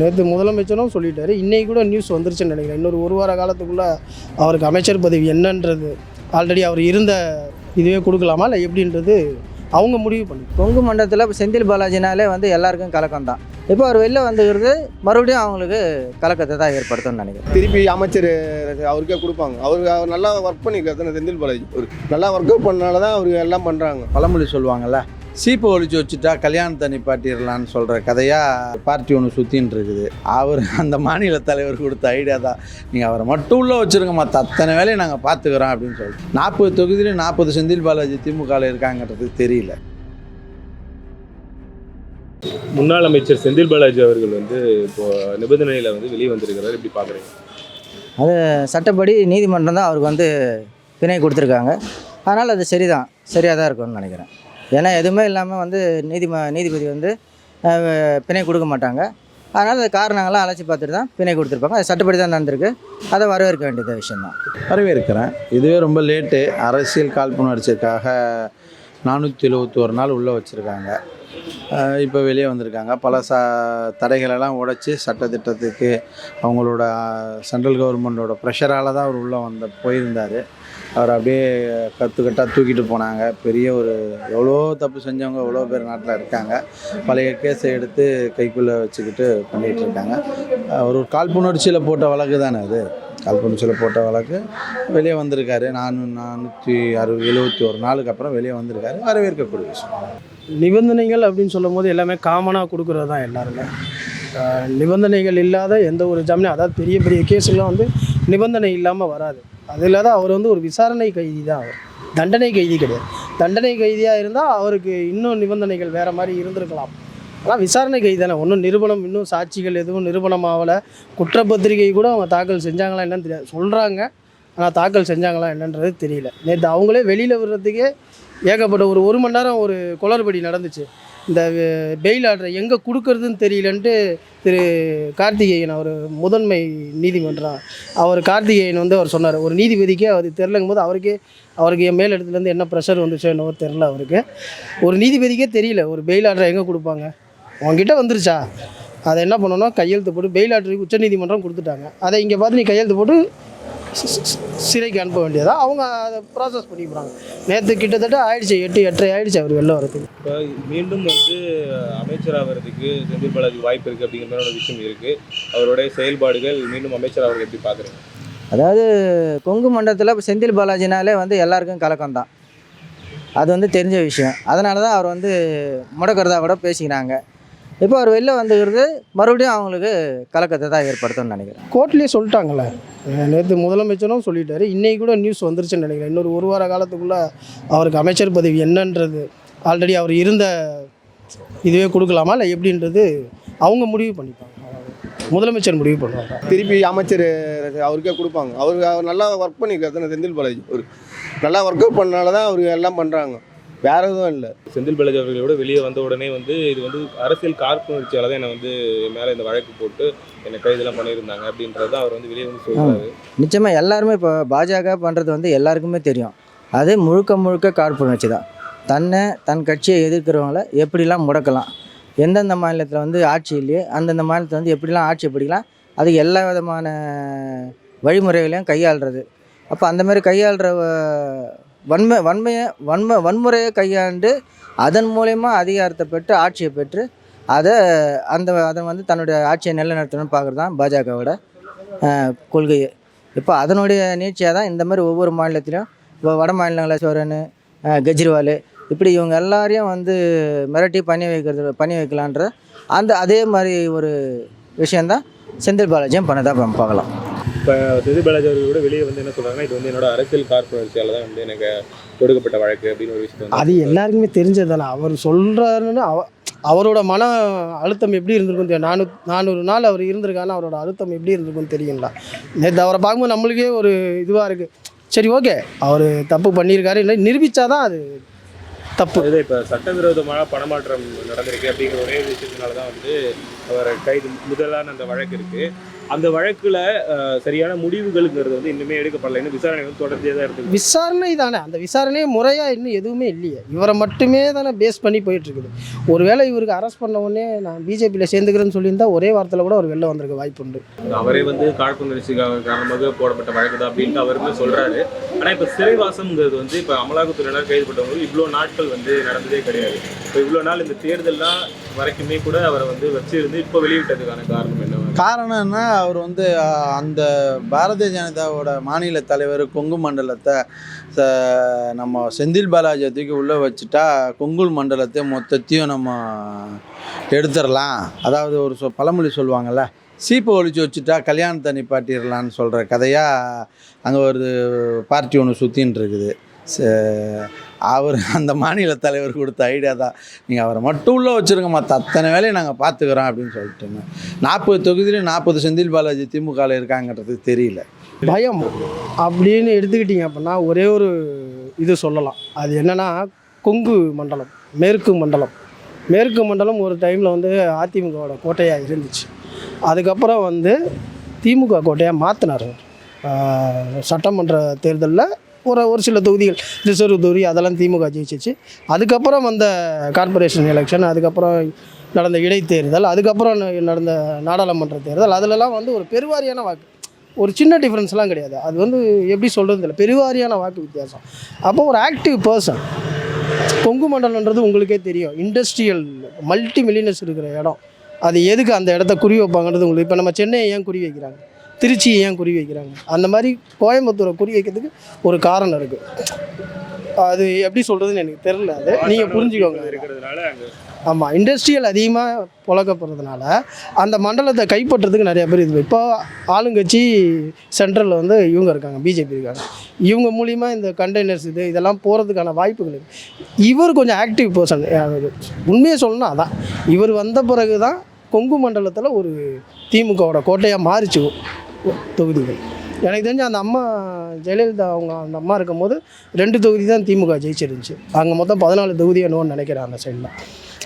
நேற்று முதலமைச்சரும் சொல்லிட்டாரு. இன்னைக்கு கூட நியூஸ் வந்துருச்சுன்னு நினைக்கிறேன். இன்னொரு ஒரு வார காலத்துக்குள்ளே அவருக்கு அமைச்சர் பதவி என்னன்றது ஆல்ரெடி அவர் இருந்த இதுவே கொடுக்கலாமா இல்லை எப்படின்றது அவங்க முடிவு பண்ணி கொங்கு மண்டலத்தில் இப்போ செந்தில் பாலாஜினாலே வந்து எல்லாருக்கும் கலக்கம் தான் இப்போ அவர் வெளில வந்துக்கிறது மறுபடியும் அவங்களுக்கு கலக்கத்தை தான் ஏற்படுத்தும்னு நினைக்கிறேன். திருப்பி அமைச்சர் அவருக்கே கொடுப்பாங்க. அவருக்கு அவர் நல்லா ஒர்க் பண்ணியிருக்காரு தானே செந்தில் பாலாஜி. ஒரு நல்லா ஒர்க் அவுட் பண்ணனால தான் அவருக்கு எல்லாம் பண்ணுறாங்க பழமொழி சொல்லுவாங்கல்ல சீப்பை ஒழிச்சு வச்சுட்டா கல்யாணத்தை நிப்பாட்டிடலான்னு சொல்கிற கதையாக பார்ட்டி ஒன்று சுற்றின்னு இருக்குது. அவர் அந்த மாநில தலைவர் கொடுத்த ஐடியா தான். நீங்கள் அவரை மட்டும் உள்ளே வச்சுருங்க மற்ற அத்தனை வேலையை நாங்கள் பார்த்துக்குறோம் அப்படின்னு சொல்லிட்டு. நாற்பது தொகுதியிலும் நாற்பது செந்தில் பாலாஜி திமுகவில் இருக்காங்கன்றது தெரியல. முன்னாள் அமைச்சர் செந்தில் பாலாஜி அவர்கள் வந்து இப்போ நிபந்தனையில் வந்து வெளியே வந்திருக்கிறார். எப்படி பார்க்குறீங்க? அது சட்டப்படி நீதிமன்றம் தான் அவருக்கு வந்து பிணை கொடுத்துருக்காங்க. அதனால் அது சரிதான். சரியாக தான் இருக்கும்னு நினைக்கிறேன். ஏன்னா எதுவுமே இல்லாமல் வந்து நீதிம நீதிபதி வந்து பிணை கொடுக்க மாட்டாங்க. அதனால் அது காரணங்களாம் அழைச்சி பார்த்துட்டு தான் பிணை கொடுத்துருப்பாங்க. அது சட்டப்படி தான் நடந்திருக்கு. அதை வரவேற்க வேண்டியது விஷயந்தான் வரவேற்கிறேன். இதுவே ரொம்ப லேட்டு. அரசியல் காழ்ப்புணர்ச்சிக்காக நானூற்றி எழுபத்தோரு நாள் உள்ளே வச்சுருக்காங்க. இப்போ வெளியே வந்திருக்காங்க. பல ச தடைகளெல்லாம் உடைச்சி சட்டத்திட்டத்துக்கு அவங்களோட சென்ட்ரல் கவர்மெண்டோட ப்ரெஷரால் தான் அவர் உள்ளே வந்த போயிருந்தார். அவர் அப்படியே கற்றுக்கட்டாக தூக்கிட்டு போனாங்க. பெரிய ஒரு எவ்வளோ தப்பு செஞ்சவங்க எவ்வளோ பேர் நாட்டில் இருக்காங்க. பழைய கேஸை எடுத்து கைக்குள்ளே வச்சுக்கிட்டு பண்ணிகிட்டு இருக்காங்க. ஒரு காழ்ப்புணர்ச்சியில் போட்ட வழக்கு தானே அது? காழ்ப்புணர்ச்சியில் போட்ட வழக்கு. வெளியே வந்திருக்காரு. நானூ நானூற்றி அறுபது எழுபத்தி ஒரு நாளுக்கு அப்புறம் வெளியே வந்திருக்காரு. வரவேற்கக்கூடிய விஷயம். நிபந்தனைகள் அப்படின்னு சொல்லும் போது எல்லாமே காமனாக கொடுக்குறது தான் எல்லாருமே. நிபந்தனைகள் இல்லாத எந்த ஒரு ஜாமீனும் அதாவது பெரிய பெரிய கேஸ்லாம் வந்து நிபந்தனை இல்லாமல் வராது. அது இல்லாத அவர் வந்து ஒரு விசாரணை கைதி தான் அவர். தண்டனை கைதி கிடையாது. தண்டனை கைதியாக இருந்தால் அவருக்கு இன்னும் நிபந்தனைகள் வேறு மாதிரி இருந்திருக்கலாம். ஆனால் விசாரணை கைதி தானே. ஒன்றும் நிரூபணம் இன்னும் சாட்சிகள் எதுவும் நிரூபணம் ஆகலை குற்றப்பத்திரிகை கூட அவங்க தாக்கல் செஞ்சாங்களா என்னன்னு தெரியாது. சொல்கிறாங்க ஆனால் தாக்கல் செஞ்சாங்களா என்னன்றது தெரியல. நேற்று அவங்களே வெளியில் விடுறதுக்கே ஏகப்பட்ட ஒரு ஒரு மணி நேரம் ஒரு குளறுபடி நடந்துச்சு. இந்த பெயில் ஆர்டரை எங்கே கொடுக்கறதுன்னு தெரியலன்ட்டு திரு கார்த்திகேயன் அவர் முதன்மை நீதிமன்றம் அவர் கார்த்திகேயன் வந்து அவர் சொன்னார். ஒரு நீதிபதிக்கே அது தெரிலங்கும் போது அவருக்கே அவருக்கு என் மேல் இடத்துலேருந்து என்ன ப்ரெஷர் வந்துச்சோ என்னவோ தெரில அவருக்கு. ஒரு நீதிபதிக்கே தெரியல ஒரு பெயில் ஆர்டரை எங்கே கொடுப்பாங்க? உங்ககிட்ட வந்துருச்சா? அதை என்ன பண்ணணும்? கையெழுத்து போட்டு பெயில் ஆர்டருக்கு உச்சநீதிமன்றம் கொடுத்துட்டாங்க. அதை இங்கே பார்த்து நீ கையெழுத்து போட்டு சிறைக்கு அனுப்ப வேண்டியதா? அவங்க அதை ப்ராசஸ் பண்ணிக்கிறாங்க. நேற்று கிட்டத்தட்ட ஆயிடுச்சு எட்டு எட்டரை ஆயிடுச்சு அவர் வெளில வரதுக்கு. இப்போ மீண்டும் வந்து அமைச்சர் ஆகிறதுக்கு செந்தில் பாலாஜி வாய்ப்பு இருக்குது அப்படிங்கிற மாதிரி ஒரு விஷயம் இருக்குது அவருடைய செயல்பாடுகள் மீண்டும் அமைச்சர் அவர்கள் எப்படி பார்க்குறீங்க? அதாவது கொங்கு மண்டலத்தில் இப்போ செந்தில் பாலாஜினாலே வந்து எல்லாருக்கும் கலக்கம் தான். அது வந்து தெரிஞ்ச விஷயம். அதனால தான் அவர் வந்து முடக்கிறதா கூட பேசிக்கிறாங்க. இப்போ அவர் வெளில வந்துக்கிறது மறுபடியும் அவங்களுக்கு கலக்கத்தை தான் ஏற்படுத்தும்னு நினைக்கிறேன். கோர்ட்லேயே சொல்லிட்டாங்கல்ல? நேற்று முதலமைச்சரும் சொல்லிட்டாரு. இன்னைக்கு கூட நியூஸ் வந்துருச்சுன்னு நினைக்கிறேன். இன்னொரு ஒரு வார காலத்துக்குள்ளே அவருக்கு அமைச்சர் பதவி என்னன்றது ஆல்ரெடி அவர் இருந்த இதுவே கொடுக்கலாமா? இல்லை எப்படின்றது அவங்க முடிவு பண்ணிப்பாங்க. முதலமைச்சர் முடிவு பண்ணுவாங்க திருப்பி அமைச்சர் அவருக்கே கொடுப்பாங்க. அவருக்கு அவர் நல்லா ஒர்க் பண்ணியிருக்காரு தானே செந்தில் பாலாஜி. ஒரு நல்லா ஒர்க் அவுட் பண்ணனால தான் அவருக்கு எல்லாம் பண்ணுறாங்க வேற எதுவும் இல்லை. செந்தில் பாலாஜி அவர்களோட வெளியே வந்த உடனே வந்து இது வந்து அரசியல் காழ்ப்புணர்ச்சியால தான் என்னை வந்து மேலே இந்த வழக்கு போட்டு என்னை கைதெல்லாம் பண்ணியிருந்தாங்க அப்படின்றது அவர் வந்து வெளியே வந்து சொல்றாரு. நிச்சயமாக எல்லாருமே இப்போ பாஜக பண்ணுறது வந்து எல்லாருக்குமே தெரியும். அது முழுக்க முழுக்க காழ்ப்புணர்ச்சி தான். தன்னை தன் கட்சியை எதிர்க்கிறவங்கள எப்படிலாம் முடக்கலாம்? எந்தெந்த மாநிலத்தில் வந்து ஆட்சி இல்லையோ அந்தந்த மாநிலத்தில் வந்து எப்படிலாம் ஆட்சி பிடிக்கலாம்? அது எல்லா விதமான வழிமுறைகளையும் கையாளுறது. அப்போ அந்த மாதிரி கையாளுற வன்மை வன்மையை வன்மை வன்முறையை கையாண்டு அதன் மூலயமா அதிகாரத்தை பெற்று ஆட்சியை பெற்று அதை அந்த அதை வந்து தன்னுடைய ஆட்சியை நிலைநிறுத்தணும்னு பார்க்குறது தான் பாஜகவோட கொள்கையை இப்போ அதனுடைய நீட்சியாக தான் இந்த மாதிரி ஒவ்வொரு மாநிலத்திலையும் இப்போ வட மாநிலங்களில் சோரன் கெஜ்ரிவால் இப்படி இவங்க எல்லாரையும் வந்து மிரட்டி பண்ணி வைக்கிறது பண்ணி வைக்கலான்ற அந்த அதே மாதிரி ஒரு விஷயந்தான் செந்தில் பாலாஜியும் பண்ணதாக பார்க்கலாம். இப்போ செந்தில் பாலாஜி அவர்கள் கூட வெளியே வந்து என்ன சொல்றாங்கன்னா இது வந்து என்னோட அரசியல் காழ்ப்புணர்ச்சியால தான் வந்து எனக்கு கொடுக்கப்பட்ட வழக்கு அப்படின்னு ஒரு வந்து அது எல்லாருக்குமே தெரிஞ்சது தானே. அவர் சொல்கிறாருன்னு அவ அவரோட மன அழுத்தம் எப்படி இருந்திருக்கும் தெரியும். நானூ நானூறு நாள் அவர் இருந்திருக்காருன்னா அவரோட அழுத்தம் எப்படி இருந்திருக்கும்னு தெரியுங்களா? நேற்று அவரை பார்க்கும்போது நம்மளுக்கே ஒரு இதுவாக இருக்குது சரி ஓகே. அவர் தப்பு பண்ணியிருக்காரு. இல்லை நிரூபித்தாதான் அது தப்பு. இது இப்போ சட்டவிரோதமான பணமாற்றம் நடந்திருக்கு அப்படிங்கிற ஒரே விஷயத்தினால தான் வந்து அவரை கைது முதலான அந்த வழக்கு இருக்கு. அந்த வழக்குல சரியான முடிவுகள்ங்கிறது வந்து இன்னுமே எடுக்கப்படல. இன்னும் விசாரணை வந்து தொடர்ந்தே தான் இருக்கு. விசாரணை தானே. அந்த விசாரணையே முறையாக இன்னும் எதுவுமே இல்லையே. இவரை மட்டுமே தானே பேஸ் பண்ணி போயிட்டு இருக்குது. ஒருவேளை இவருக்கு அரெஸ்ட் பண்ண உடனே நான் பிஜேபியில் சேர்ந்துக்கிறேன்னு சொல்லியிருந்தா ஒரே வாரத்தில் கூட அவர் வெளில வந்திருக்க வாய்ப்பு உண்டு. அவரே வந்து காழ்ப்புணர்ச்சி கா- காரணமாக போடப்பட்ட வழக்கு தான் அப்படின்ட்டு அவருமே சொல்றாரு. ஆனா இப்ப சிறைவாசம்ங்கிறது வந்து இப்ப அமலாக்கத்துறையினர் கைது பண்ணவங்க இவ்வளவு நாட்கள் வந்து நடந்ததே கிடையாது. இப்போ இவ்வளோ நாள் இந்த தேர்தல்லாம் வரைக்குமே கூட அவரை வந்து வச்சிருந்து இப்போ வெளியிட்டதுக்கான காரணம் என்ன? காரணம் என்ன? அவர் வந்து அந்த பாரதிய ஜனதாவோட மாநில தலைவர் கொங்கு மண்டலத்தை நம்ம செந்தில் பாலாஜியை தூக்கி உள்ளே வச்சுட்டா கொங்கு மண்டலத்தை மொத்தத்தையும் நம்ம எடுத்துடலாம். அதாவது ஒரு சொ பழமொழி சொல்லுவாங்கள்ல சீப்பை ஒழிச்சு வச்சுட்டா கல்யாணத்தை நிப்பாட்டிடலான்னு சொல்கிற கதையாக அங்கே ஒரு பார்ட்டி ஒன்று சுற்றின்னு இருக்குது. அவர் அந்த மாநில தலைவர் கொடுத்த ஐடியா தான். நீங்கள் அவரை மட்டும் உள்ளே வச்சுருங்க மற்ற அத்தனை வேலையை நாங்கள் பார்த்துக்குறோம் அப்படின்னு சொல்லிட்டு நாற்பது தொகுதியிலும் நாற்பது செந்தில் பாலாஜி திமுகவில் இருக்காங்கன்றது தெரியல. பயம். அப்படின்னு எடுத்துக்கிட்டிங்க அப்படின்னா ஒரே ஒரு இது சொல்லலாம். அது என்னென்னா கொங்கு மண்டலம் மேற்கு மண்டலம். மேற்கு மண்டலம் ஒரு டைமில் வந்து அதிமுகவோட கோட்டையாக இருந்துச்சு. அதுக்கப்புறம் வந்து திமுக கோட்டையாக மாற்றினார் சட்டமன்ற தேர்தலில் ஒரு ஒரு சில தொகுதிகள் ரிசர்வ் தொகுதி அதெல்லாம் திமுக ஜெயிச்சிச்சு. அதுக்கப்புறம் வந்த கார்ப்பரேஷன் எலெக்ஷன் அதுக்கப்புறம் நடந்த இடைத்தேர்தல் அதுக்கப்புறம் நடந்த நாடாளுமன்ற தேர்தல் அதிலலாம் வந்து ஒரு பெருவாரியான வாக்கு ஒரு சின்ன டிஃப்ரென்ஸ்லாம் கிடையாது. அது வந்து எப்படி சொல்கிறது இல்லை பெருவாரியான வாக்கு வித்தியாசம். அப்போ ஒரு ஆக்டிவ் பர்சன் கொங்கு மண்டலன்றது உங்களுக்கே தெரியும். இண்டஸ்ட்ரியல் மல்டி மில்லியனர்ஸ் இருக்கிற இடம். அது எதுக்கு அந்த இடத்த குறி வைப்பாங்கன்றது உங்களுக்கு இப்போ நம்ம சென்னையை ஏன் குறி வைக்கிறாங்க? திருச்சியை ஏன் குறி வைக்கிறாங்க? அந்த மாதிரி கோயம்புத்தூரை குறி வைக்கிறதுக்கு ஒரு காரணம் இருக்குது அது எப்படி சொல்கிறதுன்னு எனக்கு தெரில அது. நீங்கள் புரிஞ்சுக்கோங்க. இருக்கிறதுனால ஆமாம் இண்டஸ்ட்ரியல் அதிகமாக புழக்கப்படுறதுனால அந்த மண்டலத்தை கைப்பற்றதுக்கு நிறைய பேர் இது. இப்போ ஆளுங்கட்சி சென்ட்ரலில் வந்து இவங்க இருக்காங்க பிஜேபி இருக்காங்க. இவங்க மூலிமா இந்த கண்டெய்னர்ஸ் இது இதெல்லாம் போகிறதுக்கான வாய்ப்புகள் இருக்குது இவர் கொஞ்சம் ஆக்டிவ் பர்சன் உண்மையை சொல்லணும்னா அதான். இவர் வந்த பிறகு தான் கொங்கு மண்டலத்தில் ஒரு திமுகவோட கோட்டையாக மாறிச்சு. தொகுதிகள். எனக்கு தெரிஞ்சு அந்த அம்மா ஜெயலலிதா அவங்க அந்த அம்மா இருக்கும்போது ரெண்டு தொகுதி தான் திமுக ஜெயிச்சிருந்துச்சு. அங்கே மொத்தம் பதினாலு தொகுதி என்னோன்னு நினைக்கிறேன் அந்த சைடில்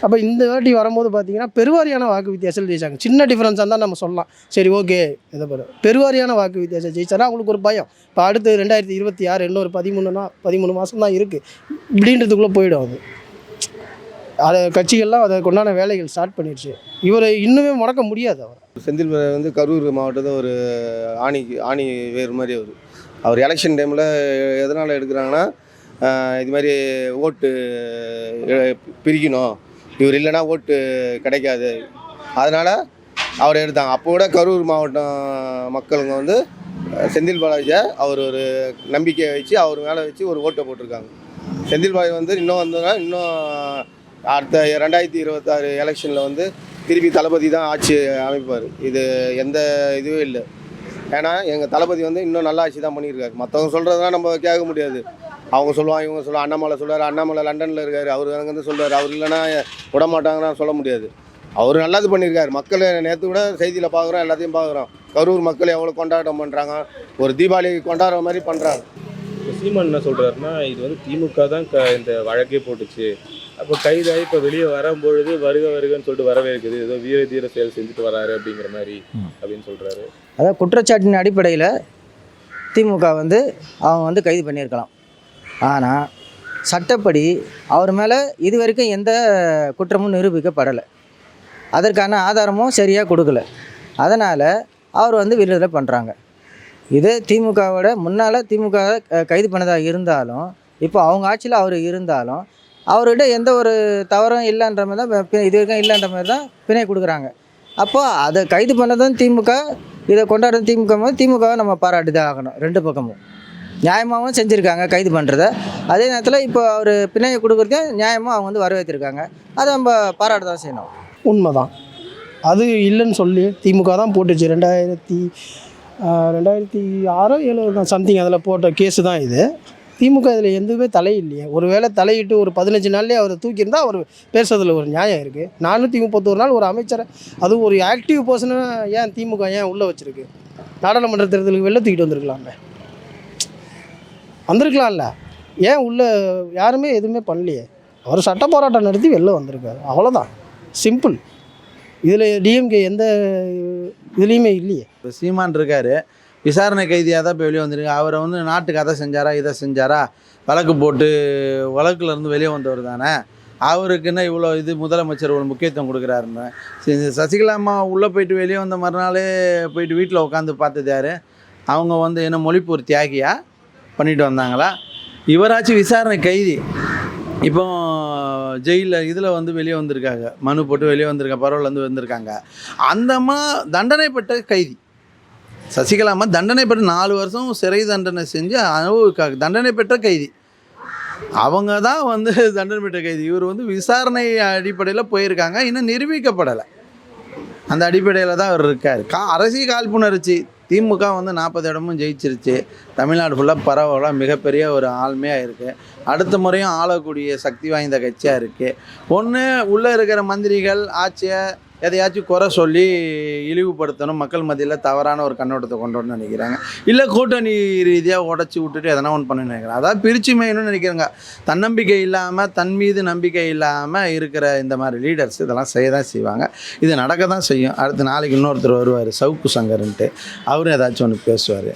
அப்போ இந்த வாட்டி வரும்போது பார்த்தீங்கன்னா பெருவாரியான வாக்கு வித்தியாசத்தில் ஜெயிச்சாங்க. சின்ன டிஃப்ரென்ஸாக தான் நம்ம சொல்லலாம். சரி ஓகே இதை பாரு. பெருவாரியான வாக்கு வித்தியாசம் ஜெயிச்சாரா? அவங்களுக்கு ஒரு பயம். இப்போ அடுத்து ரெண்டாயிரத்தி இருபத்தி ஆறு இன்னொரு பதிமூணுனா பதிமூணு மாதம் தான் இருக்குது இப்படின்றதுக்குள்ளே போயிடும் அது. அதை கட்சிகள்லாம் அதை கொண்டான வேலைகள் ஸ்டார்ட் பண்ணிடுச்சு. இவரை இன்னுமே முடக்க முடியாது அவர். செந்தில் வந்து கரூர் மாவட்டத்தில் ஒரு ஆணி ஆணி வேறு மாதிரி அவர். அவர் எலெக்ஷன் டைமில் எதனால் எடுக்கிறாங்கன்னா இது மாதிரி ஓட்டு பிரிக்கணும். இவர் இல்லைன்னா ஓட்டு கிடைக்காது. அதனால் அவர் எடுத்தாங்க அப்போ கூட கரூர் மாவட்டம் மக்களுங்க வந்து செந்தில் பாலாஜியை அவர் ஒரு நம்பிக்கையை வச்சு அவர் மேலே வச்சு ஒரு ஓட்டை போட்டிருக்காங்க. செந்தில் பாலாஜி வந்து இன்னும் வந்தோன்னா இன்னும் அடுத்த ரெண்டாயிரத்தி இருபத்தாறு எலெக்ஷனில் வந்து திருப்பி தளபதி தான் ஆட்சி அமைப்பார். இது எந்த இதுவும் இல்லை. ஏன்னா எங்கள் தளபதி வந்து இன்னும் நல்லா ஆட்சி தான் பண்ணியிருக்காரு மற்றவங்க சொல்கிறதுலாம் நம்ம கேட்க முடியாது. அவங்க சொல்லுவாங்க இவங்க சொல்லுவாங்க அண்ணாமலை சொல்லுவார் அண்ணாமலை லண்டனில் இருக்கார் அவர் அங்கேருந்து சொல்லுவார் அவர் இல்லைன்னா விட மாட்டாங்கன்னா சொல்ல முடியாது. அவர் நல்லது பண்ணியிருக்காரு மக்கள் நேற்று கூட செய்தியில் பார்க்குறோம் எல்லாத்தையும் பார்க்குறோம் கரூர் மக்கள் எவ்வளோ கொண்டாட்டம் பண்ணுறாங்க ஒரு தீபாவளி கொண்டாடுற மாதிரி பண்ணுறாங்க சீமான் என்ன சொல்கிறாருன்னா இது வந்து திமுக தான் க இந்த வழக்கே போட்டுச்சு. அப்போ கைதாகி இப்போ வெளியே வரும்பொழுது வருக வருகன்னு சொல்லிட்டு வரவேற்குது ஏதோ வீர தீர செயல் செஞ்சுட்டு வராரு அப்படிங்கிற மாதிரி அப்படின்னு சொல்றாரு. அதாவது குற்றச்சாட்டின் அடிப்படையில் திமுக வந்து அவங்க வந்து கைது பண்ணியிருக்கலாம். ஆனால் சட்டப்படி அவர் மேலே இது வரைக்கும் எந்த குற்றமும் நிரூபிக்கப்படலை. அதற்கான ஆதாரமும் சரியாக கொடுக்கல. அதனால் அவர் வந்து விடுதலை பண்ணுறாங்க இது திமுகவோட முன்னால் திமுக கைது பண்ணதாக இருந்தாலும் இப்போ அவங்க ஆட்சியில் அவர் இருந்தாலும் அவர்கிட்ட எந்த ஒரு தவறும் இல்லைன்ற மாதிரி தான் பி- இது வரைக்கும் இல்லைன்ற மாதிரி தான் பிணை கொடுக்குறாங்க. அப்போ அதை கைது பண்ணதும் திமுக இதை கொண்டாடுறது திமுக போது திமுகவை நம்ம பாராட்டி தான் ஆகணும் ரெண்டு பக்கமும். நியாயமாகவும் செஞ்சுருக்காங்க கைது பண்ணுறத அதே நேரத்தில் இப்போ அவர் பிணையை கொடுக்குறதையும் நியாயமாக அவங்க வந்து வரவேற்றிருக்காங்க. அதை நம்ம பாராட்ட தான் செய்யணும். உண்மைதான். அது இல்லைன்னு சொல்லி திமுக தான் போட்டுச்சு. ரெண்டாயிரத்தி ரெண்டாயிரத்தி ஆறோ ஏழோ தான் சம்திங் அதில் போட்ட கேஸு தான் இது. திமுக இதில் எதுவுமே தலையில்லையே ஒருவேளை தலையிட்டு ஒரு பதினஞ்சு நாள்லேயே அவரை தூக்கியிருந்தால் அவர் பேசுறதுல ஒரு நியாயம் இருக்குது நானூற்றி முப்பத்தொரு நாள் ஒரு அமைச்சரை அதுவும் ஒரு ஆக்டிவ் பர்சனாக ஏன் திமுக ஏன் உள்ளே வச்சுருக்கு? நாடாளுமன்ற தேர்தலுக்கு வெளில தூக்கிட்டு வந்திருக்கலாம்ல. வந்திருக்கலாம்ல. ஏன் உள்ள யாருமே எதுவுமே பண்ணலையே. அவர் சட்ட போராட்டம் நடத்தி வெளில வந்திருக்காரு. அவ்வளோதான் சிம்பிள் இதில் டிஎம்கே எந்த இதுலேயுமே இல்லையே. இப்போ சீமான் இருக்காரு. விசாரணை கைதியாக தான் இப்போ வெளியே வந்திருக்கு அவரை வந்து நாட்டுக்கு அதை செஞ்சாரா இதை செஞ்சாரா? வழக்கு போட்டு வழக்குலேருந்து வெளியே வந்தவர் தானே. அவருக்குன்னா இவ்வளோ இது முதலமைச்சர் ஒரு முக்கியத்துவம் கொடுக்குறாருன்னு. சசிகலா அம்மா உள்ளே போயிட்டு வெளியே வந்த மறுநாளே போயிட்டு வீட்டில் உட்காந்து பார்த்தது யார்? அவங்க வந்து என்ன மொழிப்பு ஒரு தியாகியா? பண்ணிட்டு வந்தாங்களா? இவராச்சும் விசாரணை கைதி. இப்போ ஜெயிலில் இதில் வந்து வெளியே வந்திருக்காங்க. மனு போட்டு வெளியே வந்திருக்காங்க பரவல் வந்து வந்திருக்காங்க. அந்தம்மா தண்டனைப்பட்ட தண்டனை பெற்ற கைதி. சசிகலா அம்மா தண்டனை பெற்ற நாலு வருஷம் சிறை தண்டனை செஞ்சு அனுபவிக்காங்க தண்டனை பெற்ற கைதி. அவங்க தான் வந்து தண்டனை பெற்ற கைதி. இவர் வந்து விசாரணை அடிப்படையில் போயிருக்காங்க. இன்னும் நிரூபிக்கப்படலை. அந்த அடிப்படையில் தான் அவர் இருக்கார். கா அரசியல் காழ்ப்புணர்ச்சி. திமுக வந்து நாற்பது இடமும் ஜெயிச்சிருச்சு. தமிழ்நாடு ஃபுல்லாக பரவலாக மிகப்பெரிய ஒரு ஆளுமையாக இருக்குது அடுத்த முறையும் ஆளக்கூடிய சக்தி வாய்ந்த கட்சியாக இருக்குது ஒன்று உள்ளே இருக்கிற மந்திரிகள் ஆட்சியை எதையாச்சும் குறை சொல்லி இழிவுபடுத்தணும் மக்கள் மத்தியில் தவறான ஒரு கண்ணோட்டத்தை கொண்டு வரணும்னு நினைக்கிறாங்க. இல்லை கூட்டணி ரீதியாக உடச்சி விட்டுட்டு எதனா ஒன்று பண்ணணும்னு நினைக்கிறாங்க. அதாவது பிரிச்சு மேயணும்னு நினைக்கிறாங்க. தன்னம்பிக்கை இல்லாமல் தன் மீது நம்பிக்கை இல்லாமல் இருக்கிற இந்த மாதிரி லீடர்ஸ் இதெல்லாம் செய்ய தான் செய்வாங்க. இது நடக்க தான் செய்யும். அடுத்து நாளைக்கு இன்னொருத்தர் வருவார் சவுக்கு சங்கர்ன்ட்டு. அவரும் ஏதாச்சும் ஒன்று பேசுவார்.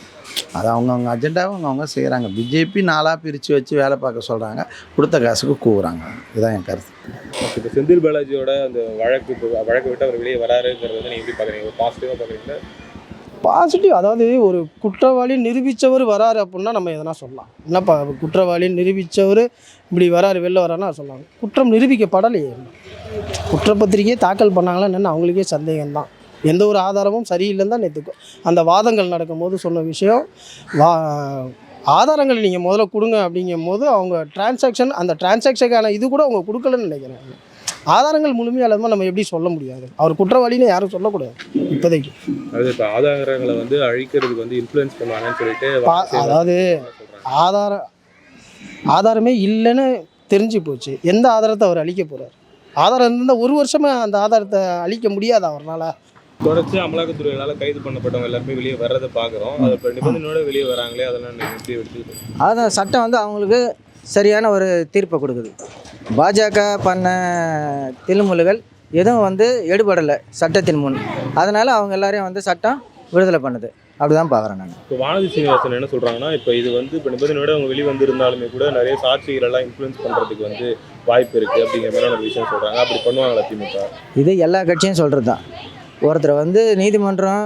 அது அவங்கவுங்க அஜெண்டாவை அவங்கவுங்க செய்கிறாங்க பிஜேபி நாளாக பிரித்து வச்சு வேலை பார்க்க சொல்கிறாங்க கொடுத்த காசுக்கு கூவுறாங்க. இதுதான் என் கருத்து. இப்போ செந்தில் பாலாஜியோட அந்த வழக்கு வழக்கு விட்டு அவர் வெளியே வராருங்கிறது வந்து நீங்கள் எப்படி பார்க்குறீங்க ஒரு பாசிட்டிவாக பார்க்குறீங்களா பாசிட்டிவ் அதாவது ஒரு குற்றவாளி நிரூபித்தவர் வராரு அப்படின்னா நம்ம எதனா சொல்லலாம். என்னப்பா குற்றவாளி நிரூபித்தவர் இப்படி வராரு வெளில வராருன்னா சொல்லலாம். குற்றம் நிரூபிக்கப்படலையே. குற்றப்பத்திரிகையை தாக்கல் பண்ணாங்களா என்னன்னு அவங்களுக்கே சந்தேகம்தான். எந்த ஒரு ஆதாரமும் சரியில்லைன்னு தான் நேற்று அந்த வாதங்கள் நடக்கும்போது சொன்ன விஷயம். வா ஆதாரங்கள் நீங்கள் முதல்ல கொடுங்க அப்படிங்கும் போது அவங்க டிரான்சாக்ஷன் அந்த டிரான்சாக்ஷனுக்கான இது கூட அவங்க கொடுக்கலன்னு நினைக்கிறேன் ஆதாரங்கள் முழுமையாக நம்ம எப்படி சொல்ல முடியாது? அவர் குற்றவாளின்னு யாரும் சொல்லக்கூடாது. இப்போதைக்கு. அதாவது இப்போ ஆதாரங்களை வந்து அழிக்கிறதுக்கு வந்து இன்ஃப்ளூயன்ஸ் பண்ணுவாங்கன்னு சொல்லிட்டு அதாவது ஆதார ஆதாரமே இல்லைன்னு தெரிஞ்சு போச்சு. எந்த ஆதாரத்தை அவர் அழிக்க போகிறார் ஆதாரம் இருந்தால் ஒரு வருஷமாக அந்த ஆதாரத்தை அழிக்க முடியாது அவரால் தொடர்ச்சி அமலாக்கத்துறையால் கைது பண்ணப்பட்டவங்க எல்லாருமே வெளியே வர்றதை பார்க்குறோம் அது நிபந்தனையோட வெளியே வராங்களே அதெல்லாம் எப்படி எடுத்துக்கிட்டு அதான் சட்டம் வந்து அவங்களுக்கு சரியான ஒரு தீர்ப்பை கொடுக்குது. பாஜக பண்ண தில்முல்கள் எதுவும் வந்து எடுபடலை சட்டத்தின் முன். அதனால் அவங்க எல்லாரையும் வந்து சட்டம் விடுதலை பண்ணுது. அப்படி தான் பார்க்குறேன் நான். இப்போ வானதி சீனிவாசன் என்ன சொல்கிறாங்கன்னா இப்போ இது வந்து இப்போ நிபந்தனையோட அவங்க வெளியே வந்திருந்தாலுமே கூட நிறைய சாட்சிகள் எல்லாம் இன்ஃப்ளூயன்ஸ் பண்ணுறதுக்கு வந்து வாய்ப்பு இருக்குது அப்படிங்கிற மாதிரியான ஒரு விஷயம் சொல்கிறாங்க அப்படி பண்ணுவாங்களா திமுக? இது எல்லா கட்சியும் சொல்கிறது தான் ஒருத்தரை வந்து நீதிமன்றம்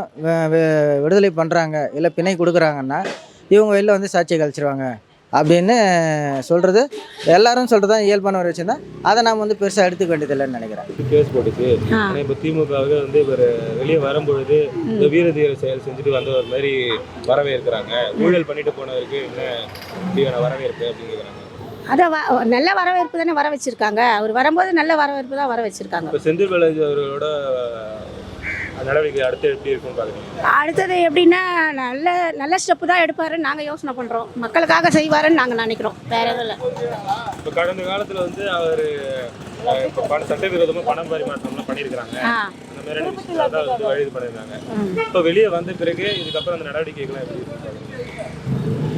விடுதலை பண்ணுறாங்க இல்லை பிணை கொடுக்குறாங்கன்னா இவங்க வெளில வந்து சாட்சியை கழிச்சிருவாங்க அப்படின்னு சொல்கிறது எல்லாரும் சொல்கிறது தான் இயல்பான ஒரு விஷயம் தான். அதை நாம் வந்து பெருசாக எடுத்துக்க வேண்டியதில்லைன்னு நினைக்கிறேன். கேஸ் போட்டுச்சு. ஆனால் இப்போ திமுகவுக்கு வந்து இவர் வெளியே வரும்பொழுது இந்த வீர தீர செயல் செஞ்சுட்டு வந்த ஒரு மாதிரி வரவேற்கிறாங்க. ஊழல் பண்ணிட்டு போனவருக்கு என்ன வரவேற்பு அப்படிங்கிறாங்க? அதை வ நல்ல வரவேற்பு தானே வர வச்சிருக்காங்க. அவர் வரும்போது நல்ல வரவேற்பு தான் வர வச்சிருக்காங்க. இப்போ செந்தில் பாலாஜி அவர்களோட நடவடிக்கை அடுத்து எப்படி இருக்கும்னு பார்க்குறீங்க? அடுத்தது எப்படின்னா நல்ல நல்ல ஸ்டெப்பு தான் எடுப்பாருன்னு நாங்கள் யோசனை பண்ணுறோம் மக்களுக்காக செய்வாருன்னு நாங்கள் நினைக்கிறோம். வேற எதுவும் இல்லை. இப்போ கடந்த காலத்தில் வந்து அவர் இப்போ பண சட்டவிரோதமாக பணம் பரிமாற்றம்லாம் பண்ணியிருக்கிறாங்க. அந்த வந்து வழி. இப்போ வெளியே வந்த பிறகு இதுக்கப்புறம் அந்த நடவடிக்கைகள்லாம் எப்படி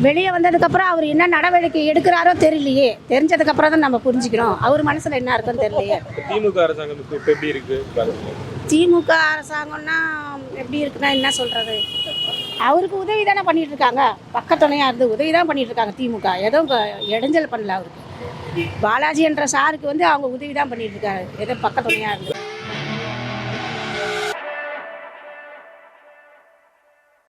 வெளியே வந்ததுக்கப்புறம் அவர் என்ன நடவடிக்கை எடுக்கிறாரோ தெரியலையே. தெரிஞ்சதுக்கப்புறம் தான் நம்ம புரிஞ்சுக்கிறோம். அவர் மனசில் என்ன இருக்குன்னு தெரியலையே. திமுக அரசாங்கம் இப்போ எப்படி இருக்கு? திமுக அரசாங்கம்னா எப்படி இருக்குன்னா என்ன சொல்கிறது அவருக்கு உதவி தானே பண்ணிட்டு இருக்காங்க பக்கத்துணையாக இருந்து உதவி தான் பண்ணிட்டு இருக்காங்க திமுக எதுவும் இடைஞ்சல் பண்ணல அவருக்கு. பாலாஜி என்ற சாருக்கு வந்து அவங்க உதவி தான் பண்ணிட்டு இருக்காரு ஏதோ பக்கத்துணையாக இருந்து